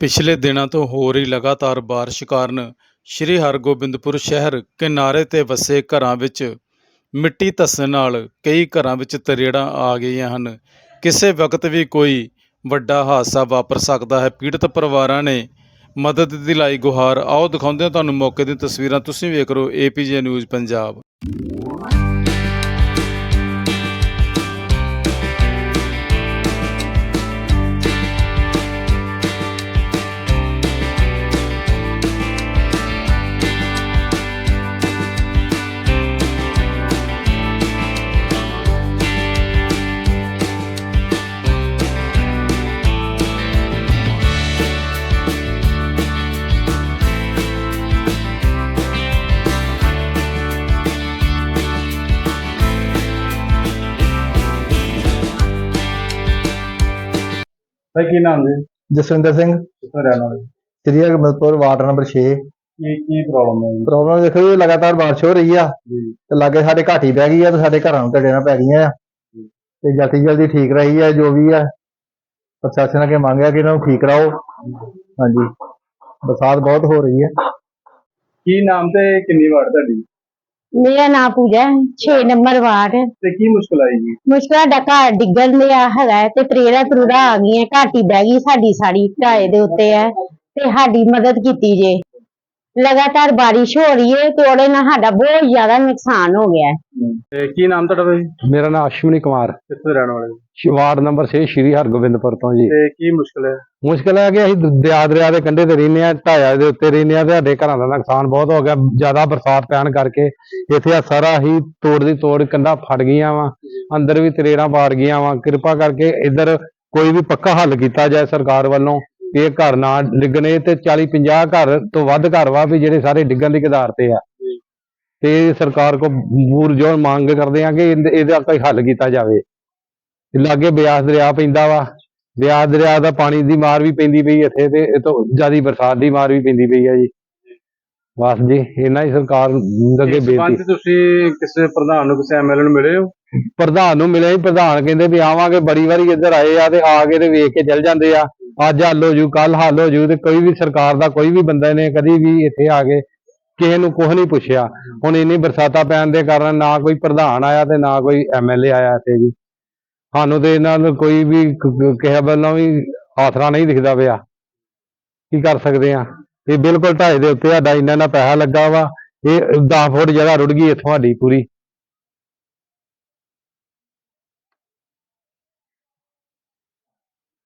ਪਿਛਲੇ ਦਿਨਾਂ ਤੋਂ ਹੋ ਰਹੀ ਲਗਾਤਾਰ ਬਾਰਿਸ਼ ਕਾਰਨ ਸ਼੍ਰੀ ਹਰਗੋਬਿੰਦਪੁਰ ਸ਼ਹਿਰ ਕਿਨਾਰੇ ਤੇ ਵਸੇ ਘਰਾਂ ਵਿੱਚ ਮਿੱਟੀ ਧੱਸਣ ਨਾਲ ਕਈ ਘਰਾਂ ਵਿੱਚ ਤਰੇੜਾਂ ਆ ਗਈਆਂ ਹਨ। ਕਿਸੇ ਵਕਤ ਵੀ ਕੋਈ ਵੱਡਾ ਹਾਦਸਾ ਵਾਪਰ ਸਕਦਾ ਹੈ। ਪੀੜਤ ਪਰਿਵਾਰਾਂ ਨੇ ਮਦਦ ਦੀ ਲਾਈ ਗੁਹਾਰ। ਆਓ ਦਿਖਾਉਂਦੇ ਹਾਂ ਤੁਹਾਨੂੰ ਮੌਕੇ ਦੀਆਂ ਤਸਵੀਰਾਂ। ਤੁਸੀਂ ਵੇਖ ਰਹੇ ਹੋ ਏਪੀਜੇ ਨਿਊਜ਼ ਪੰਜਾਬ। ਭਾਈ ਕੀ ਨਾਮ ਜੀ? ਜਸਵਿੰਦਰ ਸਿੰਘ। ਕਿੱਥੋਂ ਰਹਿਣ ਵਾਲੇ? ਸ੍ਰੀ ਹਰਗੋਬਿੰਦਪੁਰ ਵਾਰਡ ਨੰਬਰ 6 ਕੀ ਕੀ ਪ੍ਰੋਬਲਮ ਹੈ ਜੀ? ਪ੍ਰੋਬਲਮ ਦੇਖੋ ਜੀ ਲਗਾਤਾਰ ਬਾਰਿਸ਼ ਹੋ ਰਹੀ ਆ। ਜੀ। ਤੇ ਲਾਗੇ ਸਾਡੇ ਘਾਟੀ ਪੈ ਗਈ ਆ ਤੇ ਸਾਡੇ ਘਰਾਂ ਨੂੰ ਢੜੇਆਂ ਪੈ ਗਈਆਂ ਆ। ਤੇ ਜਲਦੀ ਜਲਦੀ ਠੀਕ ਰਹੀ ਆ ਜੋ ਵੀ ਆ। ਪ੍ਰਸ਼ਾਸਨ ਅੱਗੇ ਮੰਗਿਆ ਕਿ ਇਹਨਾਂ ਨੂੰ ਠੀਕ ਕਰਾਓ। ਹਾਂਜੀ। ਬਰਸਾਤ ਬਹੁਤ ਹੋ ਰਹੀ ਹੈ ਕੀ ਨਾਮ ਤੇ ਕਿੰਨੀ ਵਾਰ ਤੁਹਾਡੀ? ਮੇਰਾ ਨਾਮ ਪੂਜਾ 6 ਨੰਬਰ ਵਾਰਡ। ਤੇ ਕੀ ਮੁਸ਼ਕਲ ਆਈ ਜੀ? ਮੁਸ਼ਕਲ ਸਾਡਾ ਘਰ ਡਿੱਗਣ ਲਿਆ ਹੈਗਾ ਹੈ ਤੇ ਤਰੇੜਾ ਤਰੂੜਾ ਆ ਗਈਆਂ ਘਾਟੀ ਬਹਿ ਗਈ ਸਾਡੀ ਸਾੜੀ ਢਾਏ ਦੇ ਉੱਤੇ ਹੈ ਤੇ ਸਾਡੀ ਮਦਦ ਕੀਤੀ ਜੇ। ਲਗਾਤਾਰ ਬਾਰਿਸ਼ ਹੋ ਰਹੀ ਹੈ ਤੇ ਉਹਦੇ ਨਾਲ ਸਾਡਾ ਬਹੁਤ ਜ਼ਿਆਦਾ ਨੁਕਸਾਨ ਹੋ ਗਿਆ ਹੈ। ਤੇ ਕੀ ਨਾਮ ਤੁਹਾਡਾ ਭਾਈ? ਮੇਰਾ ਨਾਮ ਅਸ਼ਵਨੀ ਕੁਮਾਰ। ਕਿੱਥੋਂ ਰਹਿਣ ਵਾਲੇ ਸ਼ਿ- ਵਾਰਡ ਨੰਬਰ 6 ਸ਼੍ਰੀ ਹਰਗੋਬਿੰਦਪੁਰ ਤੋਂ ਜੀ। ਤੇ ਕੀ ਮੁਸ਼ਕਲ ਹੈ? ਮੁਸ਼ਕਲ ਹੈ ਕਿ ਅਸੀਂ ਦਰਿਆ ਦਰਿਆ ਦੇ ਕੰਢੇ ਤੇ ਰਹਿੰਦੇ ਆ ਢਾਇਆ ਦੇ ਉੱਤੇ ਰਹਿੰਦੇ ਆ ਤੇ ਸਾਡੇ ਘਰਾਂ ਦਾ ਨੁਕਸਾਨ ਬਹੁਤ ਹੋ ਗਿਆ। ਜ਼ਿਆਦਾ ਬਰਸਾਤ ਪੈਣ ਕਰਕੇ ਇੱਥੇ ਆ ਸਾਰਾ ਹੀ ਤੋੜ ਦੀ ਤੋੜ ਕੰਧਾਂ ਫਟ ਗਈਆਂ ਵਾ ਅੰਦਰ ਵੀ ਤਰੇੜਾਂ ਪਾੜ ਗਈਆਂ ਵਾ। ਕਿਰਪਾ ਕਰਕੇ ਇੱਧਰ ਕੋਈ ਵੀ ਪੱਕਾ ਹੱਲ ਕੀਤਾ ਜਾਏ ਸਰਕਾਰ ਵੱਲੋਂ। ਵੀ ਇਹ ਘਰ ਨਾ ਡਿੱਗਣੇ ਤੇ 40 50 ਘਰ ਤੋਂ ਵੱਧ ਘਰ ਵਾ ਵੀ ਜਿਹੜੇ ਸਾਰੇ ਡਿੱਗਣ ਦੀ ਕਦਾਰ ਤੇ ਆ। ਤੇ ਸਰਕਾਰ ਕੋ ਬੂਰਜੋਰ ਮੰਗ ਕਰਦੇ ਆ ਕਿ ਇਹਦੇ- ਕੋਈ ਹੱਲ ਕੀਤਾ ਜਾਵੇ। ਲਾਗੇ ਬਿਆਸ ਦਰਿਆ ਪੈਂਦਾ ਵਾ। ਬਿਆਸ ਦਰਿਆ ਦਾ ਪਾਣੀ ਦੀ ਮਾਰ ਵੀ ਪੈਂਦੀ ਪਈ ਇੱਥੇ ਤੇ ਇਹ ਤੋਂ ਜ਼ਿਆਦੀ ਬਰਸਾਤ ਦੀ ਮਾਰ ਵੀ ਪੈਂਦੀ ਪਈ ਆ ਜੀ। ਬਸ ਜੀ ਇਹਨਾਂ ਹੀ ਸਰਕਾਰ ਅੱਗੇ ਬੇਨਤੀ। ਤੁਸੀਂ ਕਿਸੇ ਪ੍ਰਧਾਨ ਨੂੰ ਕਿਸੇ ਐਮਐਲਏ ਨੂੰ ਮਿਲੇ ਹੋ? ਪ੍ਰਧਾਨ ਨੂੰ ਮਿਲਿਆ ਜੀ ਪ੍ਰਧਾਨ ਕਹਿੰਦੇ ਵੀ ਆਵਾਂਗੇ ਬੜੀ ਵਾਰੀ ਇੱਧਰ ਆਏ ਆ ਤੇ ਆ ਕੇ ਤੇ ਵੇਖ ਕੇ ਚਲ ਜਾਂਦੇ ਆ। ਅੱਜ ਹੱਲ ਹੋ ਜੂ ਕੱਲ ਹੱਲ ਹੋ ਜੂ ਤੇ ਕੋਈ ਵੀ ਸਰਕਾਰ ਦਾ ਕੋਈ ਵੀ ਬੰਦੇ ਨੇ ਕਦੀ ਵੀ ਇੱਥੇ ਆ ਕੇ ਕਿਸੇ ਨੂੰ ਕੁਝ ਨਹੀਂ ਪੁੱਛਿਆ। ਹੁਣ ਇੰਨੀ ਬਰਸਾਤਾਂ ਪੈਣ ਦੇ ਕਾਰਨ ਨਾ ਕੋਈ ਪ੍ਰਧਾਨ ਆਇਆ ਤੇ ਨਾ ਕੋਈ ਐਮਐਲਏ ਆਇਆ ਇੱਥੇ ਜੀ। ਸਾਨੂੰ ਤੇ ਇਹਨਾਂ ਨੂੰ ਕੋਈ ਵੀ ਕਿਸੇ ਵੱਲੋਂ ਵੀ ਆਸਰਾ ਨਹੀਂ ਦਿਖਦਾ ਪਿਆ। ਕੀ ਕਰ ਸਕਦੇ ਆ? ਇਹ ਬਿਲਕੁਲ ਢਾਈ ਦੇ ਉੱਤੇ ਸਾਡਾ ਇੰਨਾ ਨਾ ਪੈਸਾ ਲੱਗਾ ਵਾ। ਇਹ 10 ਫੁੱਟ ਜਗ੍ਹਾ ਰੁੜ ਗਈ ਇੱਥੋਂ ਸਾਡੀ ਪੂਰੀ।